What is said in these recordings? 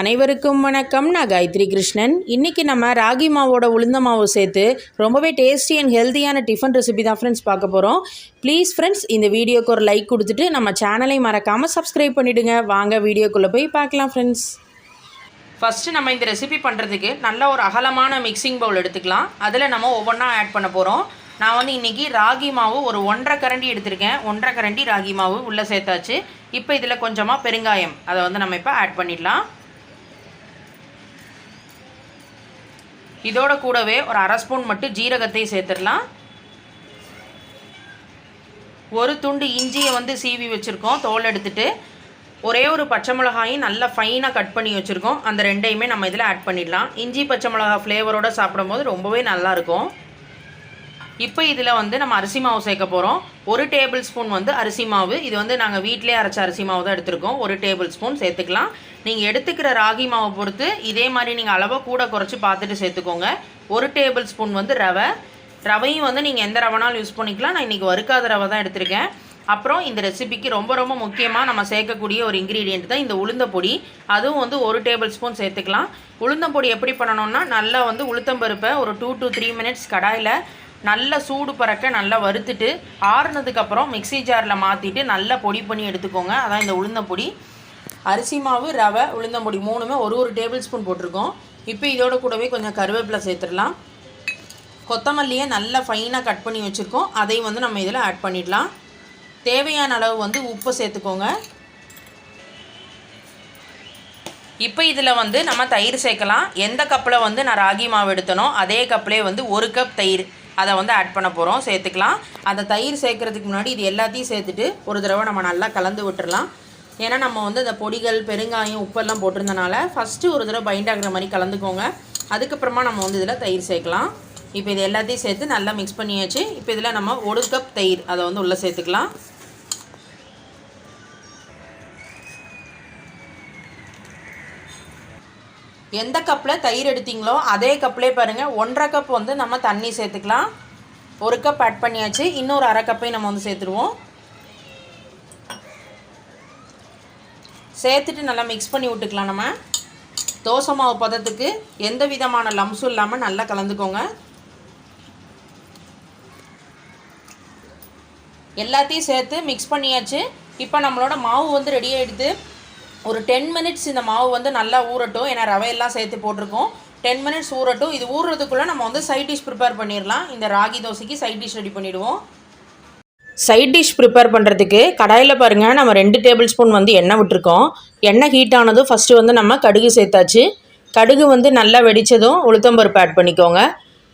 அனைவருக்கும் வணக்கம். நான் காயத்ரி கிருஷ்ணன். இன்றைக்கி நம்ம ராகி மாவோட உளுந்த மாவு சேர்த்து ரொம்பவே டேஸ்டி அண்ட் ஹெல்த்தியான டிஃபன் ரெசிபி தான் ஃப்ரெண்ட்ஸ் பார்க்க போகிறோம் ப்ளீஸ் ஃப்ரெண்ட்ஸ் இந்த வீடியோக்கு ஒரு லைக் கொடுத்துட்டு நம்ம சேனலை மறக்காமல் சப்ஸ்கிரைப் பண்ணிவிடுங்க வாங்க வீடியோக்குள்ளே போய் பார்க்கலாம் ஃப்ரெண்ட்ஸ் ஃபஸ்ட்டு நம்ம இந்த ரெசிபி பண்ணுறதுக்கு நல்ல ஒரு அகலமான மிக்சிங் பவுல் எடுத்துக்கலாம். அதில் நம்ம ஒவ்வொன்றா ஆட் பண்ண போகிறோம் நான் வந்து இன்றைக்கி ராகி மாவு ஒரு ஒன்றரை கரண்டி எடுத்திருக்கேன். ஒன்றரை கரண்டி ராகி மாவு உள்ளே சேர்த்தாச்சு. இப்போ இதில் கொஞ்சமாக பெருங்காயம். அதை வந்து நம்ம இப்போ ஆட் பண்ணிடலாம். இதோட கூடவே ஒரு அரை ஸ்பூன் மட்டும் ஜீரகத்தை சேர்த்துடலாம். ஒரு துண்டு இஞ்சியை வந்து சீவி வச்சுருக்கோம். தோல் எடுத்துகிட்டு ஒரே ஒரு பச்சை மிளகாயும் நல்லா ஃபைனாக கட் பண்ணி வச்சுருக்கோம். அந்த ரெண்டையுமே நம்ம இதில் ஆட் பண்ணிடலாம். இஞ்சி பச்சை மிளகா ஃப்ளேவரோடு சாப்பிடும்போது ரொம்பவே நல்லாயிருக்கும் இப்போ இதில் வந்து நம்ம அரிசி மாவு சேர்க்க போகிறோம் ஒரு டேபிள் ஸ்பூன் வந்து அரிசி மாவு. இது வந்து நாங்கள் வீட்டிலே அரைச்ச அரிசி மாவு தான் எடுத்திருக்கோம். ஒரு டேபிள் ஸ்பூன் சேர்த்துக்கலாம். நீங்கள் எடுத்துக்கிற ராகி மாவை பொறுத்து இதே மாதிரி நீங்கள் அளவை கூட குறைச்சி பார்த்துட்டு சேர்த்துக்கோங்க. ஒரு டேபிள் ஸ்பூன் வந்து ரவை. ரவையும் வந்து நீங்கள் எந்த ரவைனாலும் யூஸ் பண்ணிக்கலாம். நான் இன்றைக்கி வறுக்காத ரவை தான் எடுத்திருக்கேன். அப்புறம் இந்த ரெசிபிக்கு ரொம்ப ரொம்ப முக்கியமாக நம்ம சேர்க்கக்கூடிய ஒரு இன்க்ரீடியண்ட் தான் இந்த உளுந்த பொடி. அதுவும் வந்து ஒரு டேபிள் ஸ்பூன் சேர்த்துக்கலாம். உளுந்தம் பொடி எப்படி பண்ணணும்னா நல்லா வந்து உளுத்தம்பருப்பை ஒரு டூ டு த்ரீ மினிட்ஸ் கடாயில் நல்லா சூடு பறக்க நல்லா வறுத்துட்டு ஆறுனதுக்கப்புறம் மிக்ஸி ஜாரில் மாற்றிட்டு நல்லா பொடி பண்ணி எடுத்துக்கோங்க. அதான் இந்த உளுந்தம்பொடி அரிசி மாவு ரவை உளுந்தம்பொடி மூணுமே ஒரு ஒரு டேபிள் ஸ்பூன் போட்டிருக்கோம். இப்போ இதோட கூடவே கொஞ்சம் கருவேப்பிலை சேர்த்துடலாம். கொத்தமல்லியை நல்லா ஃபைனாக கட் பண்ணி வச்சுருக்கோம். அதையும் வந்து நம்ம இதில் ஆட் பண்ணிடலாம். தேவையான அளவு வந்து உப்பு சேர்த்துக்கோங்க. இப்போ இதில் வந்து நம்ம தயிர் சேர்க்கலாம். எந்த கப்பில் வந்து நான் ராகி மாவு எடுத்தனோ அதே கப்பிலே வந்து ஒரு கப் தயிர். அதை வந்து ஆட் பண்ண போகிறோம் சேர்த்துக்கலாம். அந்த தயிர் சேர்க்குறதுக்கு முன்னாடி இது எல்லாத்தையும் சேர்த்துட்டு ஒரு தடவை நம்ம நல்லா கலந்து விட்டுறலாம். ஏன்னா நம்ம வந்து இந்த பொடிகள் பெருங்காயம் உப்பெல்லாம் போட்டிருந்தனால ஃபஸ்ட்டு ஒரு தடவை பைண்ட் ஆகிற மாதிரி கலந்துக்கோங்க. அதுக்கப்புறமா நம்ம வந்து இதில் தயிர் சேர்க்கலாம். இப்போ இது எல்லாத்தையும் சேர்த்து நல்லா மிக்ஸ் பண்ணியாச்சு. இப்போ இதில் நம்ம ஒரு கப் தயிர் அதை வந்து உள்ளே சேர்த்துக்கலாம். எந்த கப்பில் தயிர் எடுத்தீங்களோ அதே கப்லேயே பாருங்கள் ஒன்றரை கப் வந்து நம்ம தண்ணி சேர்த்துக்கலாம். ஒரு கப் ஆட் பண்ணியாச்சு. இன்னொரு அரை கப்பையும் நம்ம வந்து சேர்த்துருவோம் சேர்த்துட்டு நல்லா மிக்ஸ் பண்ணி விட்டுக்கலாம் நம்ம. தோசை மாவு பதத்துக்கு எந்த விதமான லம்ஸும் இல்லாமல் நல்லா கலந்துக்கோங்க. எல்லாத்தையும் சேர்த்து மிக்ஸ் பண்ணியாச்சு. இப்போ நம்மளோட மாவு வந்து ரெடி ஆகிடுது ஒரு டென் மினிட்ஸ் இந்த மாவு வந்து நல்லா ஊறட்டும். ஏன்னா ரவையெல்லாம் சேர்த்து போட்டிருக்கோம். டென் மினிட்ஸ் ஊறட்டும். இது ஊறுறதுக்குள்ளே நம்ம வந்து சைட் டிஷ் ப்ரிப்பேர் பண்ணிடலாம். இந்த ராகி தோசைக்கு சைட் டிஷ் ரெடி பண்ணிவிடுவோம் சைட் டிஷ் ப்ரிப்பேர் பண்ணுறதுக்கு கடாயில் பாருங்கள் நம்ம ரெண்டு டேபிள் ஸ்பூன் வந்து எண்ணெய் விட்டுருக்கோம். எண்ணெய் ஹீட் ஆனதும் ஃபஸ்ட்டு வந்து நம்ம கடுகு சேர்த்தாச்சு. கடுகு வந்து நல்லா வெடித்ததும் உளுத்தம்பருப்பு ஆட் பண்ணிக்கோங்க.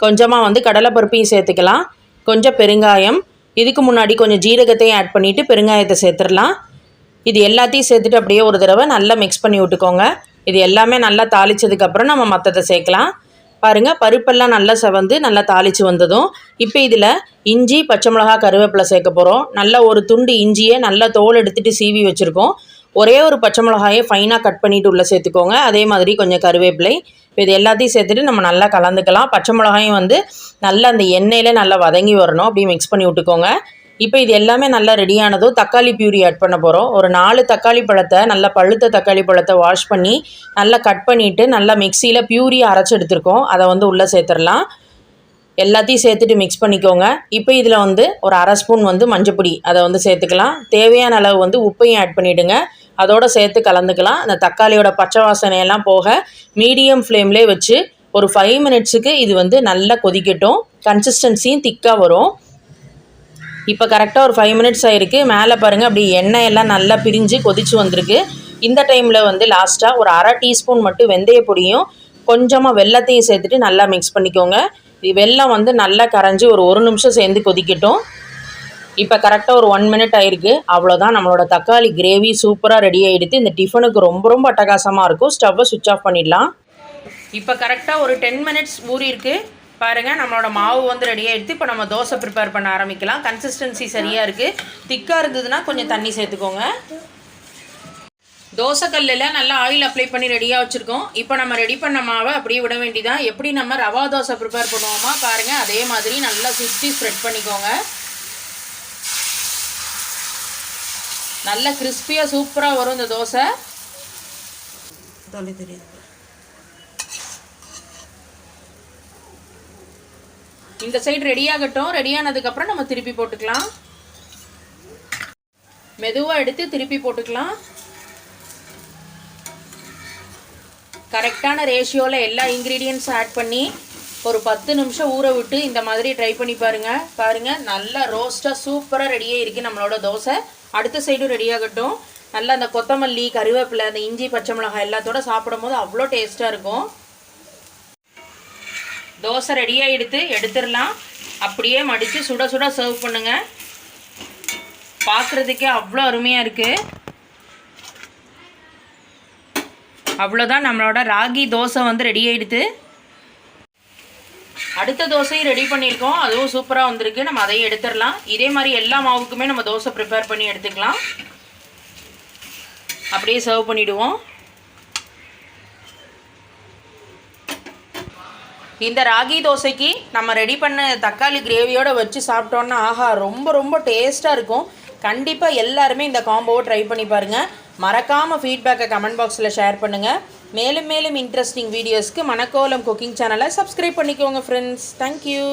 கொஞ்சமாக வந்து கடலைப்பருப்பையும் சேர்த்துக்கலாம். கொஞ்சம் பெருங்காயம். இதுக்கு முன்னாடி கொஞ்சம் ஜீரகத்தையும் ஆட் பண்ணிவிட்டு பெருங்காயத்தை சேர்த்துடலாம். இது எல்லாத்தையும் சேர்த்துட்டு அப்படியே ஒரு தடவை நல்லா மிக்ஸ் பண்ணி விட்டுக்கோங்க. இது எல்லாமே நல்லா தாளித்ததுக்கப்புறம் நம்ம மற்றதை சேர்க்கலாம். பாருங்கள் பருப்பெல்லாம் நல்லா செவந்து நல்லா தாளித்து வந்ததும் இப்போ இதில் இஞ்சி பச்சை மிளகா கருவேப்பிலை சேர்க்க போகிறோம் நல்லா ஒரு துண்டு இஞ்சியை நல்லா தோல் எடுத்துகிட்டு சீவி வச்சுருக்கோம். ஒரே ஒரு பச்சை மிளகாயை ஃபைனாக கட் பண்ணிவிட்டு உள்ளே சேர்த்துக்கோங்க. அதே மாதிரி கொஞ்சம் கருவேப்பிலை. இப்போ இது எல்லாத்தையும் சேர்த்துட்டு நம்ம நல்லா கலந்துக்கலாம். பச்சை மிளகாயும் வந்து நல்லா அந்த எண்ணெயில் நல்லா வதங்கி வரணும். அப்படியே மிக்ஸ் பண்ணி விட்டுக்கோங்க. இப்போ இது எல்லாமே நல்லா ரெடியானதும் தக்காளி பியூரி ஆட் பண்ண போகிறோம் ஒரு நாலு தக்காளி பழத்தை நல்லா பழுத்த தக்காளி பழத்தை வாஷ் பண்ணி நல்லா கட் பண்ணிவிட்டு நல்லா மிக்சியில் பியூரி அரைச்சி எடுத்துருக்கோம். அதை வந்து உள்ளே சேர்த்துடலாம். எல்லாத்தையும் சேர்த்துட்டு மிக்ஸ் பண்ணிக்கோங்க. இப்போ இதில் வந்து ஒரு அரை ஸ்பூன் வந்து மஞ்சப்பொடி அதை வந்து சேர்த்துக்கலாம். தேவையான அளவு வந்து உப்பையும் ஆட் பண்ணிவிடுங்க அதோடு சேர்த்து கலந்துக்கலாம். அந்த தக்காளியோட பச்சை வாசனையெல்லாம் போக மீடியம் ஃப்ளேம்லேயே வச்சு ஒரு ஃபைவ் மினிட்ஸுக்கு இது வந்து நல்லா கொதிக்கட்டும். கன்சிஸ்டன்சியும் திக்காக வரும். இப்போ கரெக்டாக ஒரு ஃபைவ் மினிட்ஸ் ஆகிருக்கு மேலே பாருங்கள் அப்படி எண்ணெய் எல்லாம் நல்லா பிரிஞ்சு கொதிச்சு வந்திருக்கு. இந்த டைமில் வந்து லாஸ்ட்டாக ஒரு அரை டீஸ்பூன் மட்டும் வெந்தய பொடியும் கொஞ்சமாக வெள்ளத்தையும் சேர்த்துட்டு நல்லா மிக்ஸ் பண்ணிக்கோங்க. வெள்ளம் வந்து நல்லா கரைஞ்சி ஒரு ஒரு நிமிஷம் சேர்ந்து கொதிக்கட்டும். இப்போ கரெக்டாக ஒரு ஒன் மினிட் ஆயிருக்கு. அவ்வளோதான் நம்மளோட தக்காளி கிரேவி சூப்பராக ரெடி ஆகிடுது இந்த டிஃபனுக்கு ரொம்ப ரொம்ப அட்டகாசமாக இருக்கும். ஸ்டவ்வை சுவிட்ச் ஆஃப் பண்ணிடலாம். இப்போ கரெக்டாக ஒரு டென் மினிட்ஸ் ஊறி இருக்குது பாருங்கள் நம்மளோட மாவு வந்து ரெடி எடுத்து இப்போ நம்ம தோசை ப்ரிப்பேர் பண்ண ஆரம்பிக்கலாம். கன்சிஸ்டன்சி சரியாக இருக்குது திக்காக இருந்ததுன்னா கொஞ்சம் தண்ணி சேர்த்துக்கோங்க. தோசைக்கல்லில் நல்லா ஆயில் அப்ளை பண்ணி ரெடியாக வச்சுருக்கோம். இப்போ நம்ம ரெடி பண்ண மாவை அப்படியே விட வேண்டிதான் எப்படி நம்ம ரவா தோசை ப்ரிப்பேர் பண்ணுவோமா? பாருங்கள் அதே மாதிரி நல்லா சுற்றி ஸ்ப்ரெட் பண்ணிக்கோங்க. நல்ல கிறிஸ்பியாக சூப்பராக வரும் இந்த தோசை. தொலை தெரியுது இந்த சைடு ரெடியாகட்டும் ரெடியானதுக்கப்புறம் நம்ம திருப்பி போட்டுக்கலாம். மெதுவாக எடுத்து திருப்பி போட்டுக்கலாம். கரெக்டான ரேஷியோவில் எல்லா இன்க்ரீடியன்ஸும் ஆட் பண்ணி ஒரு பத்து நிமிஷம் ஊற விட்டு இந்த மாதிரி ட்ரை பண்ணி பாருங்கள் பாருங்கள் நல்லா ரோஸ்ட்டாக சூப்பராக ரெடியாக இருக்குது நம்மளோட தோசை. அடுத்த சைடும் ரெடியாகட்டும் நல்லா அந்த கொத்தமல்லி கருவேப்பிலை அந்த இஞ்சி பச்சை மிளகாய் எல்லாத்தோட சாப்பிடும்போது அவ்வளோ டேஸ்ட்டாக இருக்கும். தோசை ரெடியாக எடுத்து எடுத்துடலாம். அப்படியே மடித்து சுட சுட சர்வ் பண்ணுங்கள் பார்க்குறதுக்கே அவ்வளோ அருமையாக இருக்குது அவ்வளோதான் நம்மளோட ராகி தோசை வந்து ரெடி ஆகிடுது அடுத்த தோசையும் ரெடி பண்ணியிருக்கோம். அதுவும் சூப்பராக வந்திருக்கு. நம்ம அதையும் எடுத்துடலாம். இதே மாதிரி எல்லா மாவுக்குமே நம்ம தோசை ப்ரிப்பேர் பண்ணி எடுத்துக்கலாம். அப்படியே சர்வ் பண்ணிவிடுவோம் இந்த ராகி தோசைக்கு நம்ம ரெடி பண்ண தக்காளி கிரேவியோட வச்சு சாப்பிட்டோன்னா ஆஹா ரொம்ப ரொம்ப டேஸ்ட்டாக இருக்கும். கண்டிப்பாக எல்லாருமே இந்த காம்போவை ட்ரை பண்ணி பாருங்கள் மறக்காமல் ஃபீட்பேக்கை கமெண்ட் பாக்ஸில் ஷேர் பண்ணுங்கள் மேலும் மேலும் இன்ட்ரெஸ்டிங் வீடியோஸ்க்கு மணக்கோலம் குக்கிங் சேனலை சப்ஸ்கிரைப் பண்ணிக்கோங்க ஃப்ரெண்ட்ஸ் தேங்க்யூ